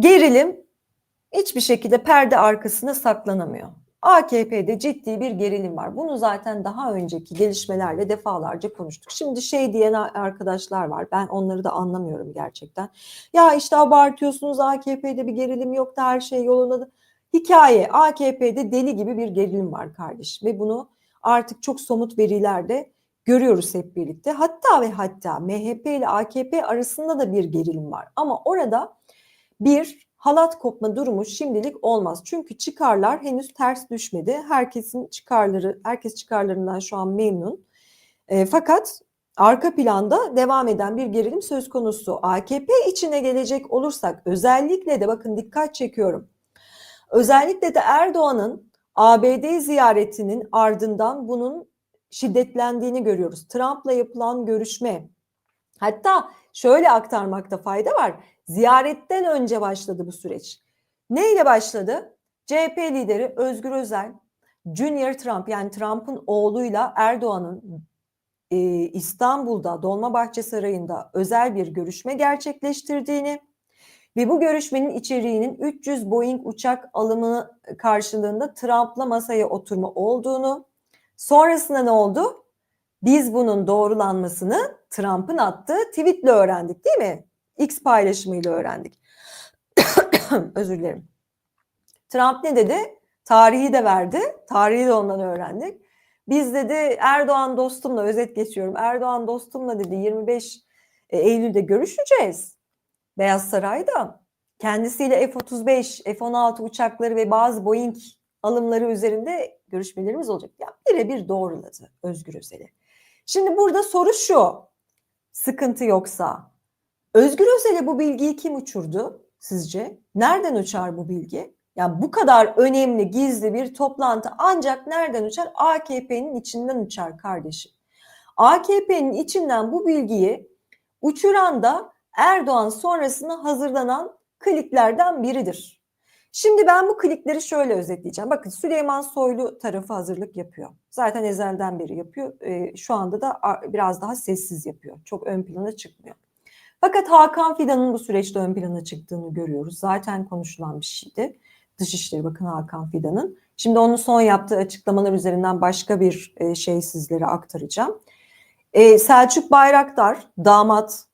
gerilim hiçbir şekilde perde arkasına saklanamıyor. AKP'de ciddi bir gerilim var. Bunu zaten daha önceki gelişmelerle defalarca konuştuk. Şimdi şey diyen arkadaşlar var. Ben onları da anlamıyorum gerçekten. Ya işte abartıyorsunuz AKP'de bir gerilim yok da her şey yolunda. Hikaye AKP'de deli gibi bir gerilim var kardeşim ve bunu artık çok somut verilerde görüyoruz hep birlikte. Hatta ve hatta MHP ile AKP arasında da bir gerilim var. Ama orada bir halat kopma durumu şimdilik olmaz. Çünkü çıkarlar henüz ters düşmedi. Herkesin çıkarları, herkes çıkarlarından şu an memnun. E, fakat arka planda devam eden bir gerilim söz konusu. AKP içine gelecek olursak özellikle de bakın dikkat çekiyorum. Özellikle de Erdoğan'ın ABD ziyaretinin ardından bunun şiddetlendiğini görüyoruz. Trump'la yapılan görüşme hatta şöyle aktarmakta fayda var. Ziyaretten önce başladı bu süreç. Ne ile başladı? CHP lideri Özgür Özel, Junior Trump yani Trump'ın oğluyla Erdoğan'ın e, İstanbul'da Dolmabahçe Sarayı'nda özel bir görüşme gerçekleştirdiğini ve bu görüşmenin içeriğinin 300 Boeing uçak alımı karşılığında Trump'la masaya oturma olduğunu, sonrasında ne oldu? Biz bunun doğrulanmasını Trump'ın attığı tweetle öğrendik değil mi? X paylaşımıyla öğrendik. Özür dilerim. Trump ne dedi? Tarihi de verdi. Tarihi de ondan öğrendik. Biz dedi Erdoğan dostumla özet geçiyorum. Erdoğan dostumla dedi 25 e, Eylül'de görüşeceğiz. Beyaz Saray'da. Kendisiyle F-35, F-16 uçakları ve bazı Boeing alımları üzerinde görüşmelerimiz olacak. Ya birebir doğruladı Özgür Özel'i. Şimdi burada soru şu. Sıkıntı yoksa Özgür Özel'e bu bilgiyi kim uçurdu sizce? Nereden uçar bu bilgi? Yani bu kadar önemli gizli bir toplantı ancak nereden uçar? AKP'nin içinden uçar kardeşim. AKP'nin içinden bu bilgiyi uçuran da Erdoğan sonrasında hazırlanan kliklerden biridir. Şimdi ben bu klikleri şöyle özetleyeceğim. Bakın Süleyman Soylu tarafı hazırlık yapıyor. Zaten ezelden beri yapıyor. E, şu anda da biraz daha sessiz yapıyor. Çok ön plana çıkmıyor. Fakat Hakan Fidan'ın bu süreçte ön plana çıktığını görüyoruz. Zaten konuşulan bir şeydi. Dışişleri Bakanı Hakan Fidan'ın. Şimdi onun son yaptığı açıklamalar üzerinden başka bir şey sizlere aktaracağım. E, Selçuk Bayraktar damat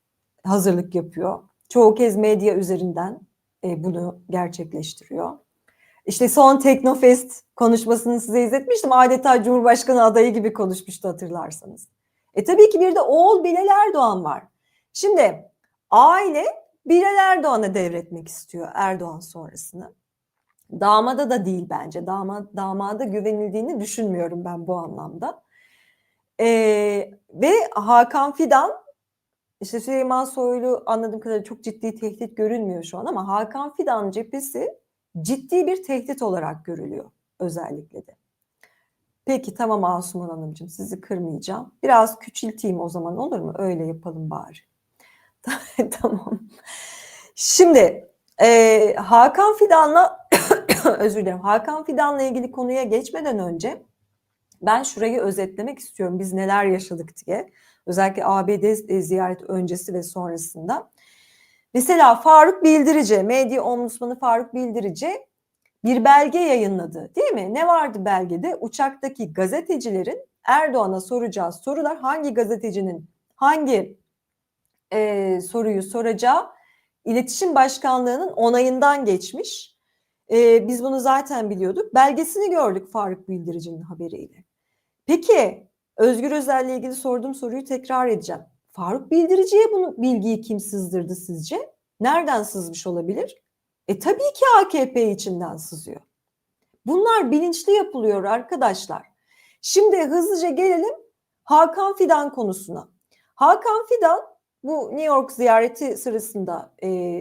hazırlık yapıyor. Çoğu kez medya üzerinden e, bunu gerçekleştiriyor. İşte son Teknofest konuşmasını size izletmiştim. Adeta Cumhurbaşkanı adayı gibi konuşmuştu hatırlarsanız. E tabii ki bir de oğul Bilal Erdoğan var. Şimdi aile Bilal Erdoğan'a devretmek istiyor Erdoğan sonrasını. Damada da değil bence. Damat, damada güvenildiğini düşünmüyorum ben bu anlamda. Ee, ve Hakan Fidan işte Süleyman Soylu anladığım kadarıyla çok ciddi tehdit görünmüyor şu an ama Hakan Fidan cephesi ciddi bir tehdit olarak görülüyor özellikle de. Peki tamam Asuman Hanımcığım sizi kırmayacağım. Biraz küçülteyim o zaman olur mu? Öyle yapalım bari. tamam. Şimdi e, Hakan Fidan'la özür dilerim. Hakan Fidan'la ilgili konuya geçmeden önce ben şurayı özetlemek istiyorum. Biz neler yaşadık diye. Özellikle ABD ziyaret öncesi ve sonrasında. Mesela Faruk Bildirici, medya ombudsmanı Faruk Bildirici bir belge yayınladı değil mi? Ne vardı belgede? Uçaktaki gazetecilerin Erdoğan'a soracağı sorular hangi gazetecinin hangi e, soruyu soracağı iletişim başkanlığının onayından geçmiş. E, biz bunu zaten biliyorduk. Belgesini gördük Faruk Bildirici'nin haberiyle. Peki Özgür Özel'le ilgili sorduğum soruyu tekrar edeceğim. Faruk Bildirici'ye bunu bilgiyi kim sızdırdı sizce? Nereden sızmış olabilir? E tabii ki AKP içinden sızıyor. Bunlar bilinçli yapılıyor arkadaşlar. Şimdi hızlıca gelelim Hakan Fidan konusuna. Hakan Fidan bu New York ziyareti sırasında e,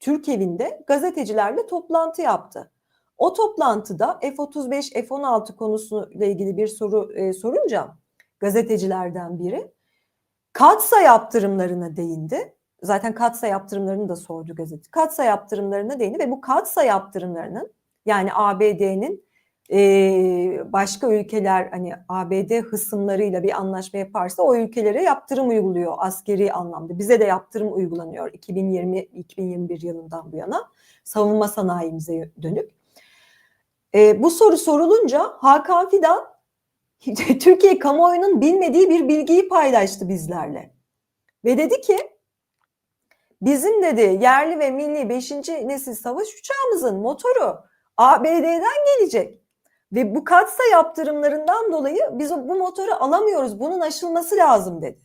Türk evinde gazetecilerle toplantı yaptı. O toplantıda F-35, F-16 konusuyla ilgili bir soru e, sorunca gazetecilerden biri katsa yaptırımlarına değindi. Zaten katsa yaptırımlarını da sordu gazete. Katsa yaptırımlarına değindi ve bu katsa yaptırımlarının yani ABD'nin e, başka ülkeler hani ABD hısımlarıyla bir anlaşma yaparsa o ülkelere yaptırım uyguluyor askeri anlamda. Bize de yaptırım uygulanıyor 2020-2021 yılından bu yana savunma sanayimize dönük. E, bu soru sorulunca Hakan Fidan Türkiye kamuoyunun bilmediği bir bilgiyi paylaştı bizlerle. Ve dedi ki bizim dedi yerli ve milli 5. nesil savaş uçağımızın motoru ABD'den gelecek. Ve bu katsa yaptırımlarından dolayı biz bu motoru alamıyoruz. Bunun aşılması lazım dedi.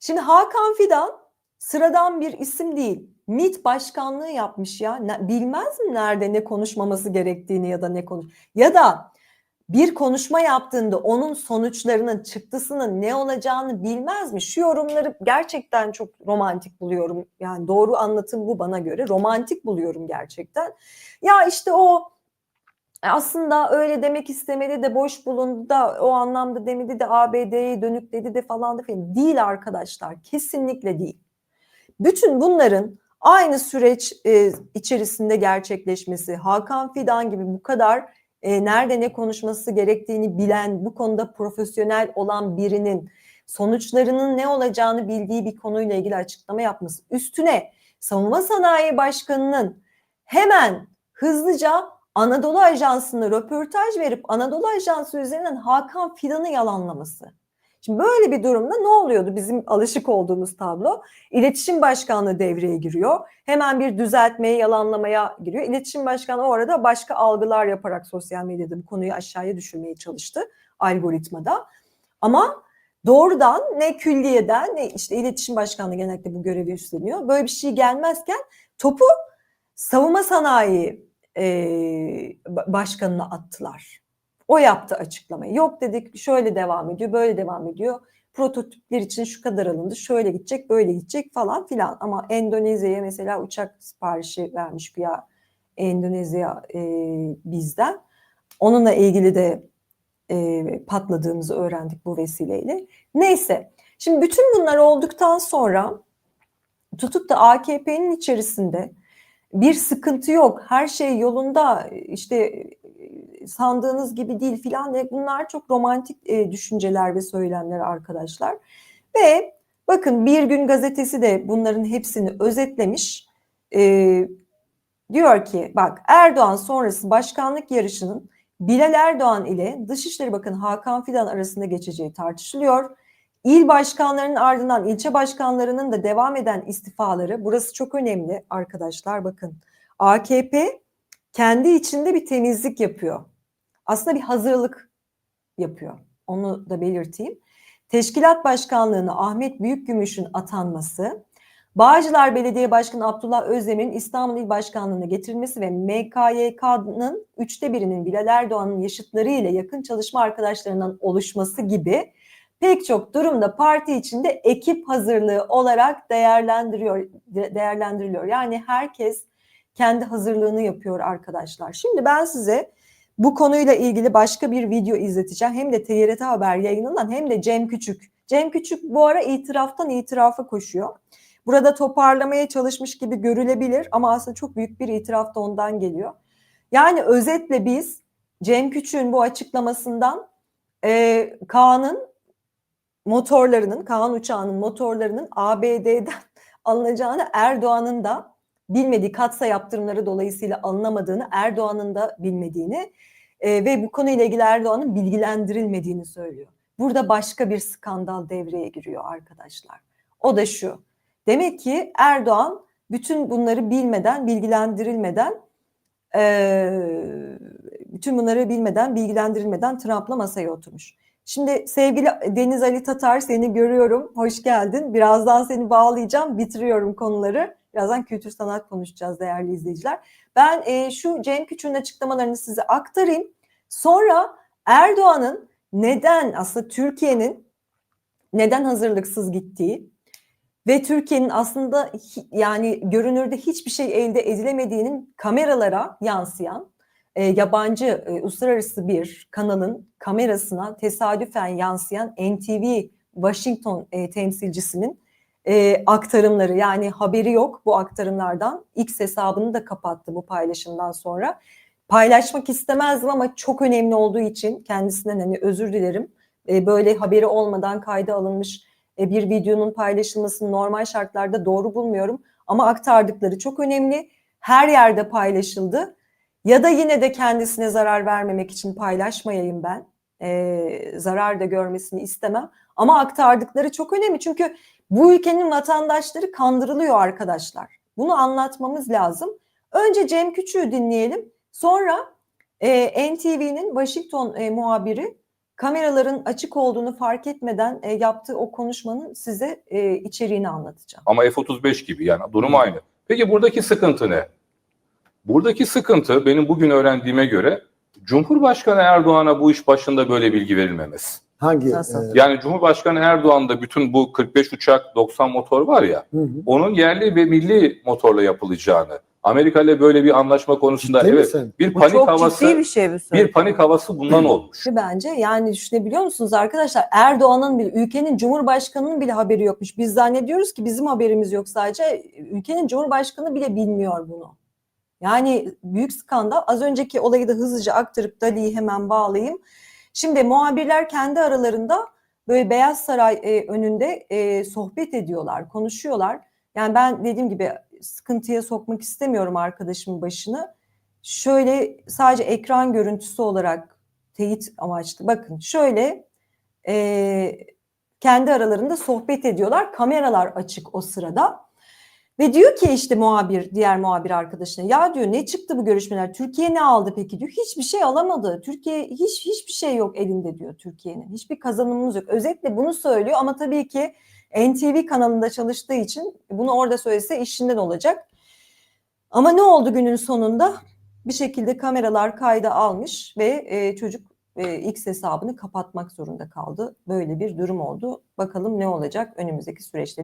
Şimdi Hakan Fidan sıradan bir isim değil. MİT başkanlığı yapmış ya. Bilmez mi nerede ne konuşmaması gerektiğini ya da ne konuş ya da bir konuşma yaptığında onun sonuçlarının çıktısının ne olacağını bilmez mi? Şu yorumları gerçekten çok romantik buluyorum. Yani doğru anlatım bu bana göre. Romantik buluyorum gerçekten. Ya işte o aslında öyle demek istemedi de boş bulundu da o anlamda demedi de ABD'ye dönük dedi de falan da. Değil arkadaşlar. Kesinlikle değil. Bütün bunların aynı süreç e, içerisinde gerçekleşmesi, Hakan Fidan gibi bu kadar e, nerede ne konuşması gerektiğini bilen, bu konuda profesyonel olan birinin sonuçlarının ne olacağını bildiği bir konuyla ilgili açıklama yapması. Üstüne Savunma Sanayi Başkanı'nın hemen hızlıca Anadolu Ajansı'na röportaj verip Anadolu Ajansı üzerinden Hakan Fidan'ı yalanlaması. Şimdi böyle bir durumda ne oluyordu bizim alışık olduğumuz tablo? İletişim Başkanlığı devreye giriyor. Hemen bir düzeltmeye, yalanlamaya giriyor. İletişim Başkanı orada başka algılar yaparak sosyal medyada bu konuyu aşağıya düşürmeye çalıştı algoritmada. Ama doğrudan ne külliyeden ne işte iletişim başkanlığı genellikle bu görevi üstleniyor. Böyle bir şey gelmezken topu savunma sanayi e, başkanına attılar. O yaptı açıklamayı. Yok dedik şöyle devam ediyor, böyle devam ediyor. Prototipler için şu kadar alındı, şöyle gidecek, böyle gidecek falan filan. Ama Endonezya'ya mesela uçak siparişi vermiş bir ya Endonezya e, bizden. Onunla ilgili de e, patladığımızı öğrendik bu vesileyle. Neyse, şimdi bütün bunlar olduktan sonra tutup da AKP'nin içerisinde bir sıkıntı yok, her şey yolunda, işte sandığınız gibi değil filan de bunlar çok romantik e, düşünceler ve söylemler arkadaşlar. Ve bakın Bir Gün gazetesi de bunların hepsini özetlemiş. E, diyor ki bak Erdoğan sonrası başkanlık yarışının Bilal Erdoğan ile Dışişleri Bakanı Hakan Fidan arasında geçeceği tartışılıyor. İl başkanlarının ardından ilçe başkanlarının da devam eden istifaları burası çok önemli arkadaşlar bakın. AKP kendi içinde bir temizlik yapıyor aslında bir hazırlık yapıyor. Onu da belirteyim. Teşkilat Başkanlığı'na Ahmet Büyükgümüş'ün atanması, Bağcılar Belediye Başkanı Abdullah Özdemir'in İstanbul İl Başkanlığı'na getirilmesi ve MKYK'nın üçte birinin Bilal Erdoğan'ın yaşıtları ile yakın çalışma arkadaşlarından oluşması gibi pek çok durumda parti içinde ekip hazırlığı olarak değerlendiriyor değerlendiriliyor. Yani herkes kendi hazırlığını yapıyor arkadaşlar. Şimdi ben size bu konuyla ilgili başka bir video izleteceğim. Hem de TRT Haber yayınından hem de Cem Küçük. Cem Küçük bu ara itiraftan itirafa koşuyor. Burada toparlamaya çalışmış gibi görülebilir ama aslında çok büyük bir itiraf da ondan geliyor. Yani özetle biz Cem Küçük'ün bu açıklamasından e, Kaan'ın motorlarının, Kaan uçağının motorlarının ABD'den alınacağını Erdoğan'ın da bilmediği katsa yaptırımları dolayısıyla alınamadığını, Erdoğan'ın da bilmediğini e, ve bu konuyla ilgili Erdoğan'ın bilgilendirilmediğini söylüyor. Burada başka bir skandal devreye giriyor arkadaşlar. O da şu. Demek ki Erdoğan bütün bunları bilmeden, bilgilendirilmeden e, bütün bunları bilmeden, bilgilendirilmeden Trump'la masaya oturmuş. Şimdi sevgili Deniz Ali Tatar seni görüyorum. Hoş geldin. Birazdan seni bağlayacağım. Bitiriyorum konuları. Birazdan kültür sanat konuşacağız değerli izleyiciler. Ben e, şu Cem Küçük'ün açıklamalarını size aktarayım. Sonra Erdoğan'ın neden aslında Türkiye'nin neden hazırlıksız gittiği ve Türkiye'nin aslında yani görünürde hiçbir şey elde edilemediğinin kameralara yansıyan e, yabancı e, uluslararası bir kanalın kamerasına tesadüfen yansıyan NTV Washington e, temsilcisinin e, aktarımları yani haberi yok bu aktarımlardan. X hesabını da kapattı bu paylaşımdan sonra. Paylaşmak istemezdim ama çok önemli olduğu için kendisinden hani özür dilerim. E, böyle haberi olmadan kayda alınmış e, bir videonun paylaşılmasını normal şartlarda doğru bulmuyorum. Ama aktardıkları çok önemli. Her yerde paylaşıldı. Ya da yine de kendisine zarar vermemek için paylaşmayayım ben. E, zarar da görmesini istemem. Ama aktardıkları çok önemli. Çünkü bu ülkenin vatandaşları kandırılıyor arkadaşlar. Bunu anlatmamız lazım. Önce Cem Küçük'ü dinleyelim. Sonra e, NTV'nin Washington e, muhabiri kameraların açık olduğunu fark etmeden e, yaptığı o konuşmanın size e, içeriğini anlatacağım. Ama F-35 gibi yani durum aynı. Peki buradaki sıkıntı ne? Buradaki sıkıntı benim bugün öğrendiğime göre Cumhurbaşkanı Erdoğan'a bu iş başında böyle bilgi verilmemesi. Hangi? E, Yani Cumhurbaşkanı Erdoğan'da bütün bu 45 uçak 90 motor var ya hı hı. onun yerli ve milli motorla yapılacağını Amerika ile böyle bir anlaşma konusunda Ciddi evet misin? bir Bu panik çok havası ciddi bir şey bu bir panik havası bundan olmuş. Bence yani düşünebiliyor musunuz arkadaşlar Erdoğan'ın bile ülkenin cumhurbaşkanının bile haberi yokmuş. Biz zannediyoruz ki bizim haberimiz yok sadece ülkenin cumhurbaşkanı bile bilmiyor bunu. Yani büyük skandal. Az önceki olayı da hızlıca aktarıp Dali'yi hemen bağlayayım. Şimdi muhabirler kendi aralarında böyle Beyaz Saray e, önünde e, sohbet ediyorlar, konuşuyorlar. Yani ben dediğim gibi sıkıntıya sokmak istemiyorum arkadaşımın başını. Şöyle sadece ekran görüntüsü olarak teyit amaçlı. Bakın şöyle e, kendi aralarında sohbet ediyorlar. Kameralar açık o sırada. Ve diyor ki işte muhabir, diğer muhabir arkadaşına ya diyor ne çıktı bu görüşmeler? Türkiye ne aldı peki diyor. Hiçbir şey alamadı. Türkiye hiç hiçbir şey yok elinde diyor Türkiye'nin. Hiçbir kazanımımız yok. Özetle bunu söylüyor ama tabii ki NTV kanalında çalıştığı için bunu orada söylese işinden olacak. Ama ne oldu günün sonunda? Bir şekilde kameralar kayda almış ve e, çocuk e, X hesabını kapatmak zorunda kaldı. Böyle bir durum oldu. Bakalım ne olacak önümüzdeki süreçte.